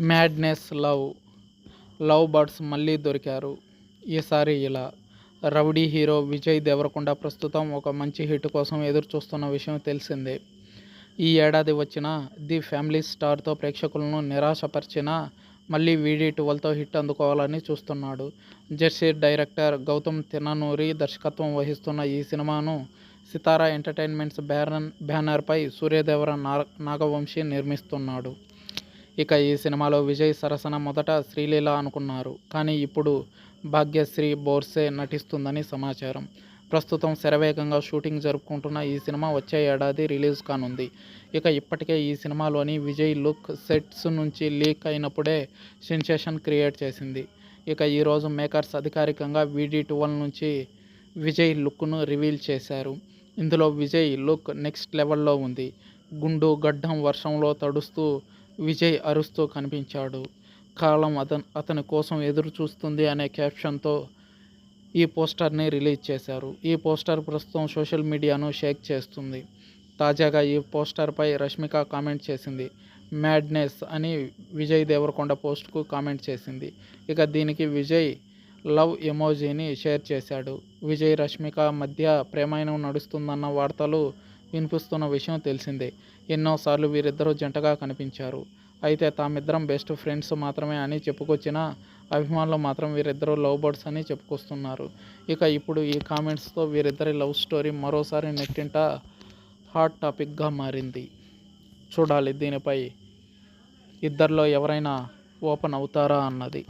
Madness love love birds మళ్ళీ దొరికారు. ఈసారి ఇలా. రౌడీ హీరో విజయ్ దేవరకొండ ప్రస్తుతం ఒక మంచి హిట్ కోసం ఎదురు చూస్తున్న విషయం తెలిసిందే. ఈ ఏడాది వచ్చిన ది ఫ్యామిలీ స్టార్తో ప్రేక్షకులను నిరాశపరిచిన మళ్ళీ వీడి ట్వెల్వ్తో హిట్ అందుకోవాలని చూస్తున్నాడు. జెర్సీ డైరెక్టర్ గౌతమ్ తిన్ననూరి దర్శకత్వం వహిస్తున్న ఈ సినిమాను సితారా ఎంటర్టైన్మెంట్స్ బ్యానర్ బ్యానర్పై సూర్యదేవర నాగవంశీ నిర్మిస్తున్నాడు. ఇక ఈ సినిమాలో విజయ్ సరసన మొదట శ్రీలీల అనుకున్నారు. కానీ ఇప్పుడు భాగ్యశ్రీ బోర్సే నటిస్తుందని సమాచారం. ప్రస్తుతం శరవేగంగా షూటింగ్ జరుపుకుంటున్న ఈ సినిమా వచ్చే ఏడాది రిలీజ్ కానుంది. ఇక ఇప్పటికే ఈ సినిమాలోని విజయ్ లుక్ సెట్స్ నుంచి లీక్ అయినప్పుడే సెన్సేషన్ క్రియేట్ చేసింది. ఇక ఈరోజు మేకర్స్ అధికారికంగా వీడీ ట్వెల్వ్ నుంచి విజయ్ లుక్ను రివీల్ చేశారు. ఇందులో విజయ్ లుక్ నెక్స్ట్ లెవెల్లో ఉంది. గుండు గడ్డం వర్షంలో తడుస్తూ విజయ్ అరుస్తూ కనిపించాడు. కాలం అతను అతని కోసం ఎదురు చూస్తుంది అనే క్యాప్షన్తో ఈ పోస్టర్ని రిలీజ్ చేశారు. ఈ పోస్టర్ ప్రస్తుతం సోషల్ మీడియాను షేక్ చేస్తుంది. తాజాగా ఈ పోస్టర్పై రష్మిక కామెంట్ చేసింది. మ్యాడ్నెస్ అని విజయ్ దేవరకొండ పోస్ట్కు కామెంట్ చేసింది. ఇక దీనికి విజయ్ లవ్ ఎమోజీని షేర్ చేశాడు. విజయ్ రష్మిక మధ్య ప్రేమాయణం నడుస్తుందన్న వార్తలు వినిపిస్తున్న విషయం తెలిసిందే. ఎన్నోసార్లు వీరిద్దరూ జంటగా కనిపించారు. అయితే తామిద్దరం బెస్ట్ ఫ్రెండ్స్ మాత్రమే అని చెప్పుకొచ్చిన అభిమానులు మాత్రం వీరిద్దరూ లవ్ బర్డ్స్ అని చెప్పుకొస్తున్నారు. ఇక ఇప్పుడు ఈ కామెంట్స్తో వీరిద్దరి లవ్ స్టోరీ మరోసారి నెట్టింట హాట్ టాపిక్గా మారింది. చూడాలి దీనిపై ఇద్దరిలో ఎవరైనా ఓపెన్ అవుతారా అన్నది.